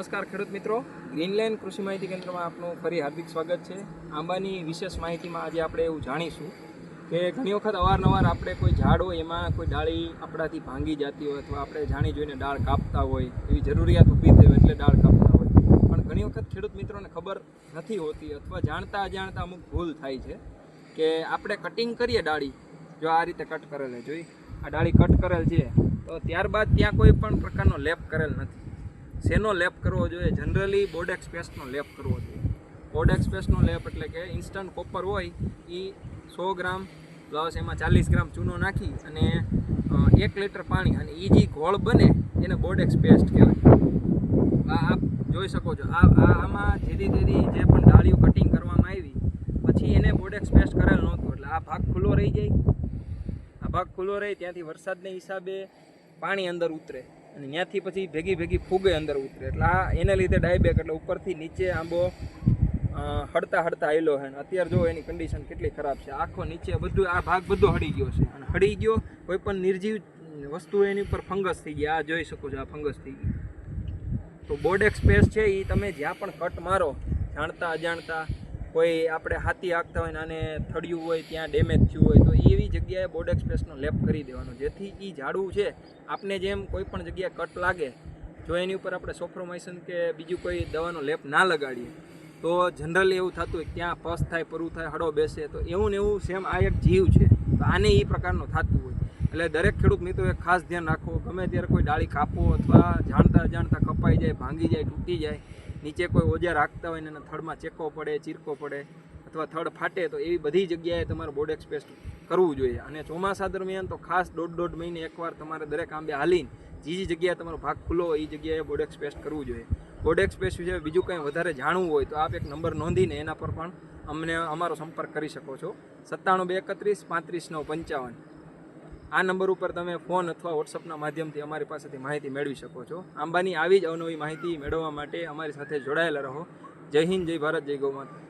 નમસ્કાર ખેડૂત મિત્રો. ગ્રીનલેન્ડ કૃષિ માહિતી કેન્દ્રમાં આપનું ફરી હાર્દિક સ્વાગત છે. આંબાની વિશેષ માહિતીમાં આજે આપણે એવું જાણીશું કે ઘણી વખત અવારનવાર આપણે કોઈ ઝાડ હોય, એમાં કોઈ ડાળી આપણાથી ભાંગી જતી હોય અથવા આપણે જાણી જોઈને ડાળ કાપતા હોય, એવી જરૂરિયાત ઊભી થઈ હોય એટલે ડાળ કાપતા હોય. પણ ઘણી વખત ખેડૂત મિત્રોને ખબર નથી હોતી અથવા જાણતા અજાણતા અમુક ભૂલ થાય છે કે આપણે કટિંગ કરીએ ડાળી, જો આ રીતે કટ કરેલ જોઈ, આ ડાળી કટ કરેલ છે, તો ત્યારબાદ ત્યાં કોઈ પણ પ્રકારનો લેપ કરેલ નથી. શેનો લેપ કરવો જોઈએ? જનરલી બોડેક્સ પેસ્ટનો લેપ કરવો જોઈએ. બોડેક્સ પેસ્ટનો લેપ એટલે કે ઇન્સ્ટન્ટ કોપર હોય એ સો ગ્રામ પ્લસ એમાં ચાલીસ ગ્રામ ચૂનો નાખી અને એક લીટર પાણી અને એ જે ગોળ બને એને બોડેક્સ પેસ્ટ કહેવાય. આ આપ જોઈ શકો છો. આ આમાં ધીરે ધીરે જે પણ ડાળીઓ કટિંગ કરવામાં આવી, પછી એને બોડેક્સ પેસ્ટ કરેલ નહોતું. એટલે આ ભાગ ખુલ્લો રહી જાય. આ ભાગ ખુલ્લો રહે ત્યાંથી વરસાદને હિસાબે પાણી અંદર ઉતરે. અને ત્યાંથી પછી ભેગી ભેગી ફૂગે અંદર ઉતરે. એટલે આ એને લીધે ડાયબેક એટલે ઉપરથી નીચે આંબો હડતા હડતા આવેલો છે અત્યારે જો એની કન્ડિશન કેટલી ખરાબ છે. આખો નીચે બધું, આ ભાગ બધો હળી ગયો છે. અને હળી ગયો, કોઈ પણ નિર્જીવ વસ્તુ એની ઉપર ફંગસ થઈ ગઈ. આ જોઈ શકો છો, આ ફંગસ થઈ ગઈ. તો બોર્ડ એક્સપ્રેસ છે એ તમે જ્યાં પણ કટ મારો, જાણતા અજાણતા કોઈ આપણે હાથી હાંકતા હોય ને આને થળિયું હોય, ત્યાં ડેમેજ થયું હોય, તો એવી જગ્યાએ બોર્ડ એક્સપ્રેસનો લેપ કરી દેવાનો. જેથી એ ઝાડવું છે. આપને જેમ કોઈ પણ જગ્યાએ કટ લાગે, જો એની ઉપર આપણે સોફ્રોમાઇસન કે બીજું કોઈ દવાનો લેપ ના લગાડીએ, તો જનરલી એવું થતું હોય ત્યાં પસ થાય, પરું થાય હડો બેસે, તો એવું ને એવું સેમ આ એક જીવ છે. તો આને એ પ્રકારનું થતું હોય. એટલે દરેક ખેડૂત મિત્રોએ ખાસ ધ્યાન રાખવું. ગમે ત્યારે કોઈ ડાળી કાપો અથવા જાણતા અજાણતા કપાઈ જાય, ભાંગી જાય, તૂટી જાય, નીચે કોઈ ઓજા રાખતા હોય ને એના થડમાં ચેકો પડે, ચીરકો પડે અથવા થડ ફાટે, તો એવી બધી જગ્યાએ તમારે બોડ પેસ્ટ કરવું જોઈએ. અને ચોમાસા દરમિયાન તો ખાસ દોઢ દોઢ મહિને એકવાર તમારે દરેક આંબે હાલીને જે જે જગ્યાએ તમારો ભાગ ખુલ્લો એ જગ્યાએ બોડ પેસ્ટ કરવું જોઈએ. બોડ એક્સપ્રેસ વિશે બીજું કંઈ વધારે જાણવું હોય તો આપ એક નંબર નોંધીને એના પર પણ અમને અમારો સંપર્ક કરી શકો છો. સત્તાણું બે એકત્રીસ પાંત્રીસ નવ પંચાવન. આ નંબર ઉપર તમે ફોન અથવા વોટ્સઅપના માધ્યમથી અમારી પાસેથી માહિતી મેળવી શકો છો. આંબાની આવી જ અવનવી માહિતી મેળવવા માટે અમારી સાથે જોડાયેલા રહો. જય હિન્દ, જય ભારત, જય ગૌ માતા.